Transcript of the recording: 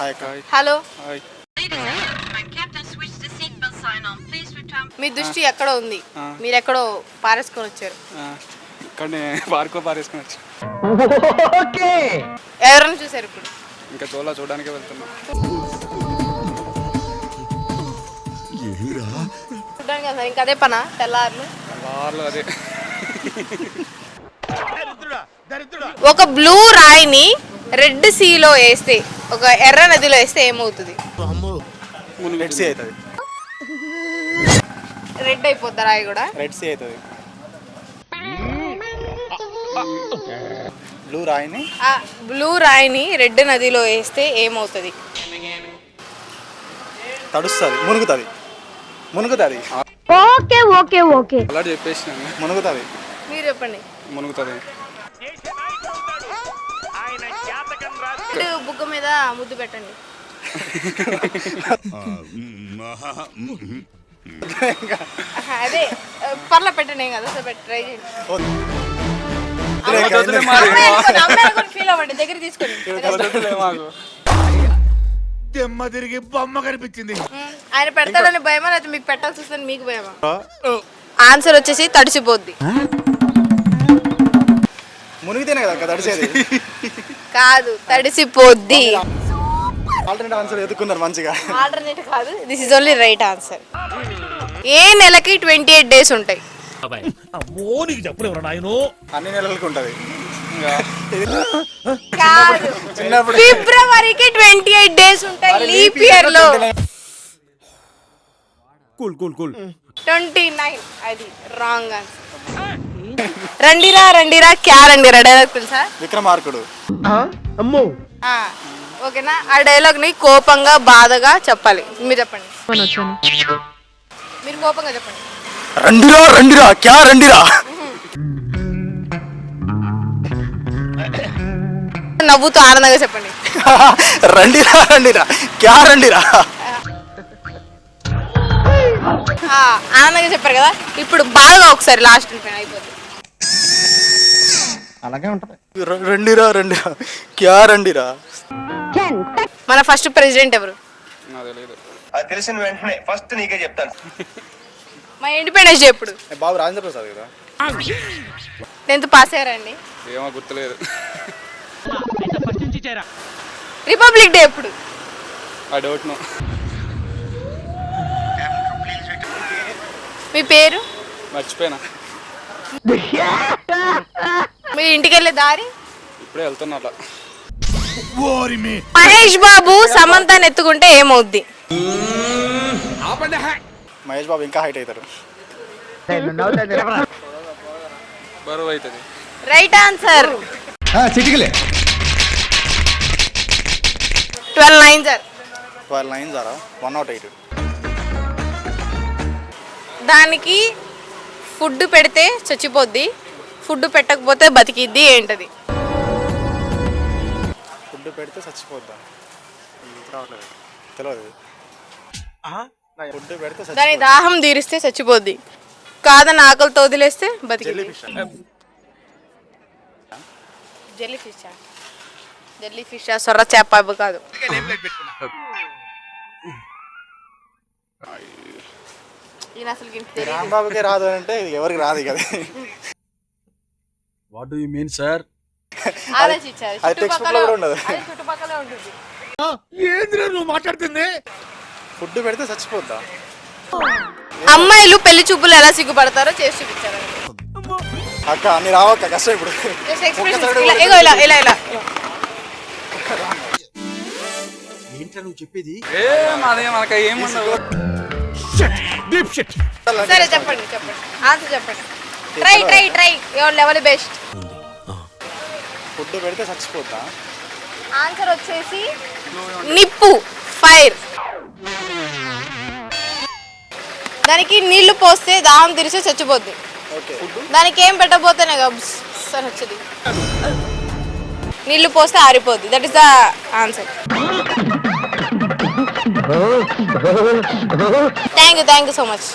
Hi hello. మీ దృష్టి ఎక్కడో ఉంది. మీరు ఎక్కడో పారేసుకొని వచ్చారు. పార్కో పారేసుకుని వచ్చి. ఎవరైనా చూసారు ఇప్పుడు? ఇంకా చోలా చూడడానికి వెళ్తున్నా. చూడడానికి ఇంకా అదే పనా? తెల్లారులు. అదే. ఒక బ్లూ రాయిని రెడ్ సీలో వేస్తే ఒక ఎర్ర నదిలో వేస్తే ఏమవుతుంది? రెడ్ సీ అవుతుంది. రెడ్ అయిపోద్ది రాయి కూడా? రెడ్ సీ అవుతుంది. బ్లూ రాయిని? ఆ బ్లూ రాయిని రెడ్ నదిలో వేస్తే ఏమవుతుంది? తడుస్తుంది మునుగుతుంది. మునుగుతుంది. Okay okay okay. అలా చెప్పేసినాను. మునుగుతుంది. మీరు చెప్పండి. మునుగుతుంది. రెడ్ బుగ్గ మీద ముద్దు పెట్టండి. అదే పర్లే పెట్టండి ఏం కదా సో పెట్టి ట్రై చేయండి. ఫీల్ అవ్వండి దగ్గర తీసుకొని దెమ్మ తిరిగి బొమ్మ కనిపించింది. ఆయన పెడతాడని భయమా లేకపోతే మీకు పెట్టాల్సి వస్తుంది మీకు భయమా? ఆన్సర్ వచ్చేసి తడిసిపోద్ది. మునిగితేనే కదా తడిసేది. కాదు తడిసిపోద్ది. ఆల్టర్నేట్ ఆన్సర్ ఎదుర్కొన్నారు మంచిగా. ఆల్టర్నేట్ కాదు this is only right answer ఏ నెలకి ట్వంటీ ఎయిట్ డేస్ ఉంటాయి అన్ని నెలలకు ఉంటుంది. కాదు ఫిబ్రవరికి ట్వంటీ ఎయిట్ డేస్ ఉంటాయి లీప్ ఇయర్లో cool cool cool. Twenty nine అది రాంగ్ ఆన్సర్ రండిరా రండిరా క్యా రండిరా? డైలాగ్ తెలుసా విక్రమార్కుడు. అమ్మో. ఆ, ఓకేనా? ఆ డైలాగ్ని కోపంగా బాధగా చెప్పాలి. మీరు చెప్పండి. మీరు కోపంగా చెప్పండి. రండిరా రండిరా క్యా రండిరా? నవ్వుతూ ఆనందంగా చెప్పండి. రండిరా రండిరా క్యా రండిరా? ఆనందంగా చెప్పారు కదా? ఇప్పుడు బాధగా ఒకసారి లాస్ట్ అయిపోతుంది ర- రండిరా రండిరా. క్యా రండిరా? మన ఫస్ట్ ప్రెసిడెంట్ ఎవరు? అది తెలిసిన వెంటనే ఫస్ట్ నీకే చెప్తాను. మా ఇండిపెండెన్స్ డే ఎప్పుడు? బాబు రాజేంద్ర ప్రసాద్ కదా? టెన్త్ పాస్ అయ్యారండి ఏమో గుర్తులేదు. రిపబ్లిక్ డే ఎప్పుడు? I don't know. మీ పేరు? మర్చిపోయినా. మీ ఇంటికి వెళ్ళే దారి? ఇప్పుడే వెళ్తున్నా అట్లా. ఓరి మీ మహేష్ బాబు సమంతాన్ని ఎత్తుకుంటే ఏమవుద్ది? మహేష్ బాబు ఇంకా హైట్ అవుతారు. బరువు అవుతుంది. Right answer. చిటికలే. Twelve nine sir. Twelve nine Zara one not eight. దానికి ఫుడ్ పెడితే చచ్చిపోద్ది. ఫుడ్ పెట్టకపోతే బతికిద్ది ఏంటది? ఫుడ్ పెడితే చచ్చిపోద్దా? ఇది రావట్లేదు తెలియదు ఫుడ్ పెడితే దాని దాహం తీరిస్తే చచ్చిపోద్ది. కాదని ఆకలితో వదిలేస్తే బతికిద్ది. జెల్లీ ఫిష్ జెల్లీ ఫిష్ సొర్ర చేప అవి కాదు. ఈయన అసలు. రాంబాబుకి రాదు అంటే ఎవరికి రాదు కదా what do you mean sir? ఆలోచించారు అది textbook చుట్టుపక్కల లో కూడా ఉండదు. అది చుట్టుపక్కలే ఉంటుంది. ఏంద్రా నువ్వు మాట్లాడుతుంది? ఫుడ్ పెడితే చచ్చిపోద్దా? అమ్మాయిలు పెళ్ళి చూపులు ఎలా సిగ్గుపడతారో చేసి చూపించారు అక్క రావక్క కష్టం ఇప్పుడు. Just expressions. ఒక్కసారి ఇలా కూడా ఇగో ఇలా ఇలా ఇలా. ఏంట్రా నువ్వు చెప్పేది? ఏ మనకి ఏముండదు సరే చెప్పండి చెప్పండి. ఆన్సర్ చెప్పండి. Try try try your level best food పెడితే చచ్చిపోద్దా ఆన్సర్ వచ్చేసి నిప్పు ఫైర్. దానికి నీళ్ళు పోస్తే దాహం తీరిస్తే చచ్చిపోద్ది. ఓకే. దానికి ఏం పెట్టబోతేనే అని వచ్చేది. నీళ్ళు పోస్తే ఆరిపోద్ది. That is the answer thank you thank you so much